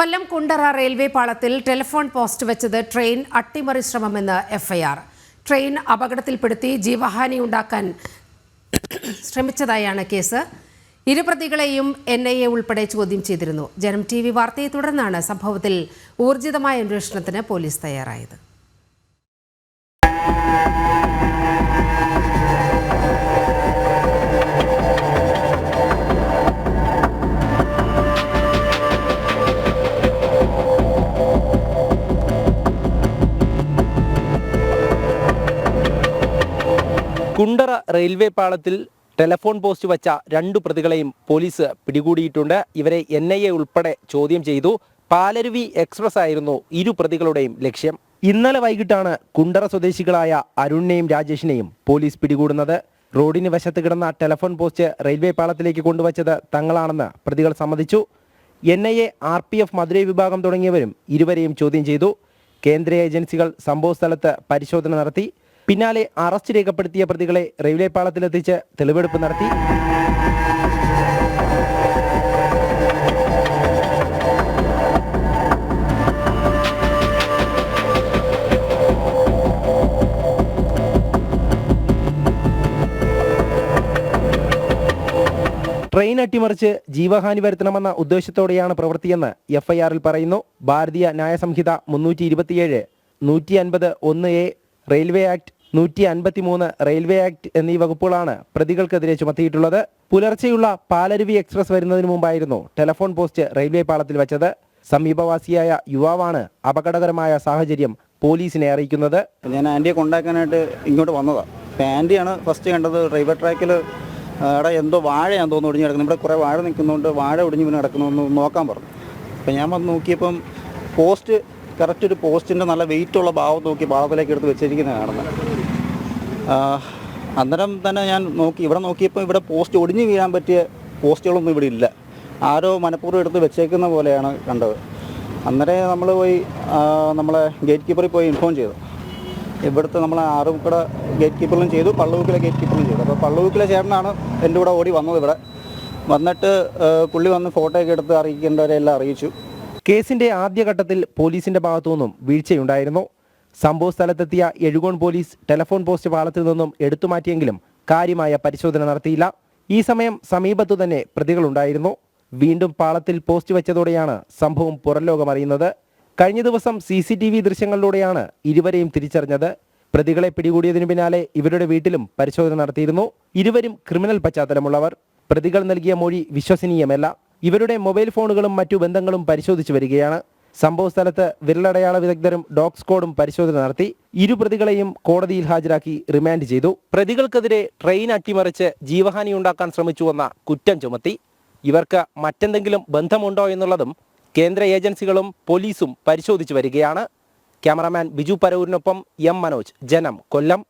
കൊല്ലം Kundara railway പാളത്തിൽ telephone post വെച്ചത് train അട്ടിമറി ശ്രമമെന്ന് എഫ്ഐആർ. ട്രെയിൻ അപകടത്തിൽപ്പെടുത്തി ജീവഹാനി ഉണ്ടാക്കാൻ ശ്രമിച്ചതായാണ് കേസ്. ഇരുപ്രതികളെയും എൻ ഐ എ ഉൾപ്പെടെ ചോദ്യം ചെയ്തിരുന്നു. ജനം ടി വി വാർത്തയെ തുടർന്നാണ് സംഭവത്തിൽ ഊർജിതമായ അന്വേഷണത്തിന് പോലീസ് തയ്യാറായത്. കുണ്ടറ റെയിൽവേ പാളത്തിൽ ടെലഫോൺ പോസ്റ്റ് വച്ച രണ്ടു പ്രതികളെയും പോലീസ് പിടികൂടിയിട്ടുണ്ട്. ഇവരെ എൻ ഐ എ ഉൾപ്പെടെ ചോദ്യം ചെയ്തു. പാലരുവി എക്സ്പ്രസ് ആയിരുന്നു ഇരു പ്രതികളുടെയും ലക്ഷ്യം. ഇന്നലെ വൈകിട്ടാണ് കുണ്ടറ സ്വദേശികളായ അരുണിനെയും രാജേഷിനെയും പോലീസ് പിടികൂടുന്നത്. റോഡിന് വശത്ത് കിടന്ന ടെലഫോൺ പോസ്റ്റ് റെയിൽവേ പാളത്തിലേക്ക് കൊണ്ടുവച്ചത് തങ്ങളാണെന്ന് പ്രതികൾ സമ്മതിച്ചു. N I A R P F Madurai വിഭാഗം തുടങ്ങിയവരും ഇരുവരെയും ചോദ്യം ചെയ്തു. കേന്ദ്ര ഏജൻസികൾ സംഭവ സ്ഥലത്ത് പരിശോധന നടത്തി. പിന്നാലെ അറസ്റ്റ് രേഖപ്പെടുത്തിയ പ്രതികളെ റെയിൽവേ പാളത്തിലെത്തിച്ച് തെളിവെടുപ്പ് നടത്തി. ട്രെയിൻ അട്ടിമറിച്ച് ജീവഹാനി വരുത്തണമെന്ന ഉദ്ദേശത്തോടെയാണ് പ്രവൃത്തിയെന്ന് എഫ്ഐആറിൽ പറയുന്നു. ഭാരതീയ ന്യായ സംഹിത മുന്നൂറ്റി ഇരുപത്തിയേഴ് നൂറ്റി അൻപത് ഒന്ന് എ റെയിൽവേ ആക്ട് നൂറ്റി അൻപത്തി മൂന്ന് റെയിൽവേ ആക്ട് എന്നീ വകുപ്പുകളാണ് പ്രതികൾക്കെതിരെ ചുമത്തിയിട്ടുള്ളത്. പുലർച്ചെയുള്ള പാലരുവി എക്സ്പ്രസ് വരുന്നതിന് മുമ്പായിരുന്നു ടെലഫോൺ പോസ്റ്റ് റെയിൽവേ പാളത്തിൽ വെച്ചത്. സമീപവാസിയായ യുവാവാണ് അപകടകരമായ സാഹചര്യം പോലീസിനെ അറിയിക്കുന്നത്. ഞാൻ ആന്റിയെ കൊണ്ടാക്കാനായിട്ട് ഇങ്ങോട്ട് വന്നതാണ് അപ്പോൾ ആന്റിയാണ് ഫസ്റ്റ് കണ്ടത്. റെയിൽവേ ട്രാക്കിൽ അവിടെ എന്തോ വാഴയാന്ന് തോന്നുന്നു ഒടിഞ്ഞ് കിടക്കുന്നത്. ഇവിടെ കുറേ വാഴ നിൽക്കുന്നതുകൊണ്ട് വാഴ ഒടിഞ്ഞ് പിന്നെ കിടക്കുന്നതെന്ന് നോക്കാൻ പറഞ്ഞു. അപ്പോൾ ഞാൻ വന്ന് നോക്കിയപ്പം പോസ്റ്റ് കറക്റ്റ് ഒരു പോസ്റ്റിന്റെ നല്ല വെയിറ്റുള്ള ഭാവം നോക്കി ഭാവത്തിലേക്ക് എടുത്ത് വെച്ചിരിക്കുന്നത് കാണുന്നത് അന്നേരം തന്നെ ഞാൻ നോക്കി ഇവിടെ നോക്കിയപ്പോൾ ഇവിടെ പോസ്റ്റ് ഒടിഞ്ഞു വീഴാൻ പറ്റിയ പോസ്റ്റുകളൊന്നും ഇവിടെ ഇല്ല. ആരോ മനഃപൂർവം എടുത്ത് വെച്ചേക്കുന്ന പോലെയാണ് കണ്ടത്. അന്നേരം നമ്മൾ പോയി നമ്മളെ ഗേറ്റ് കീപ്പറിൽ പോയി ഇൻഫോം ചെയ്തു. ഇവിടുത്തെ നമ്മളെ ആറുമുക്കട ഗേറ്റ് കീപ്പറിലും ചെയ്തു പള്ളുവൂക്കിലെ ഗേറ്റ് കീപ്പറിലും ചെയ്തു. അപ്പോൾ പള്ളുവൂക്കിലെ ചേട്ടനാണ് എന്റെ കൂടെ ഓടി വന്നത് ഇവിടെ. വന്നിട്ട് പുള്ളി വന്ന് ഫോട്ടോ ഒക്കെ എടുത്ത് അറിയിക്കേണ്ടവരെ എല്ലാം അറിയിച്ചു. കേസിന്റെ ആദ്യഘട്ടത്തിൽ പോലീസിന്റെ ഭാഗത്തുനിന്നും വീഴ്ചയുണ്ടായിരുന്നു. സംഭവ സ്ഥലത്തെത്തിയ എഴുകോൺ പോലീസ് ടെലഫോൺ പോസ്റ്റ് പാളത്തിൽ നിന്നും എടുത്തുമാറ്റിയെങ്കിലും കാര്യമായ പരിശോധന നടത്തിയില്ല. ഈ സമയം സമീപത്തു തന്നെ പ്രതികളുണ്ടായിരുന്നു. വീണ്ടും പാളത്തിൽ പോസ്റ്റ് വെച്ചതോടെയാണ് സംഭവം പുറംലോകമറിയുന്നത്. കഴിഞ്ഞ ദിവസം സി സി ടി വി ദൃശ്യങ്ങളിലൂടെയാണ് ഇരുവരെയും തിരിച്ചറിഞ്ഞത്. പ്രതികളെ പിടികൂടിയതിനു പിന്നാലെ ഇവരുടെ വീട്ടിലും പരിശോധന നടത്തിയിരുന്നു. ഇരുവരും ക്രിമിനൽ പശ്ചാത്തലമുള്ളവർ. പ്രതികൾ നൽകിയ മൊഴി വിശ്വസനീയമല്ല. ഇവരുടെ മൊബൈൽ ഫോണുകളും മറ്റു ബന്ധങ്ങളും പരിശോധിച്ചു വരികയാണ്. സംഭവ സ്ഥലത്ത് വിരലടയാള വിദഗ്ധരും ഡോഗ് സ്ക്വാഡും പരിശോധന നടത്തി. ഇരു പ്രതികളെയും കോടതിയിൽ ഹാജരാക്കി റിമാൻഡ് ചെയ്തു. പ്രതികൾക്കെതിരെ ട്രെയിൻ അട്ടിമറിച്ച് ജീവഹാനി ഉണ്ടാക്കാൻ ശ്രമിച്ചുവെന്ന കുറ്റം ചുമത്തി. ഇവർക്ക് മറ്റെന്തെങ്കിലും ബന്ധമുണ്ടോ എന്നുള്ളതും കേന്ദ്ര ഏജൻസികളും പോലീസും പരിശോധിച്ചു വരികയാണ്. ക്യാമറാമാൻ ബിജു പരവൂരിനൊപ്പം എം മനോജ്. ജനം കൊല്ലം.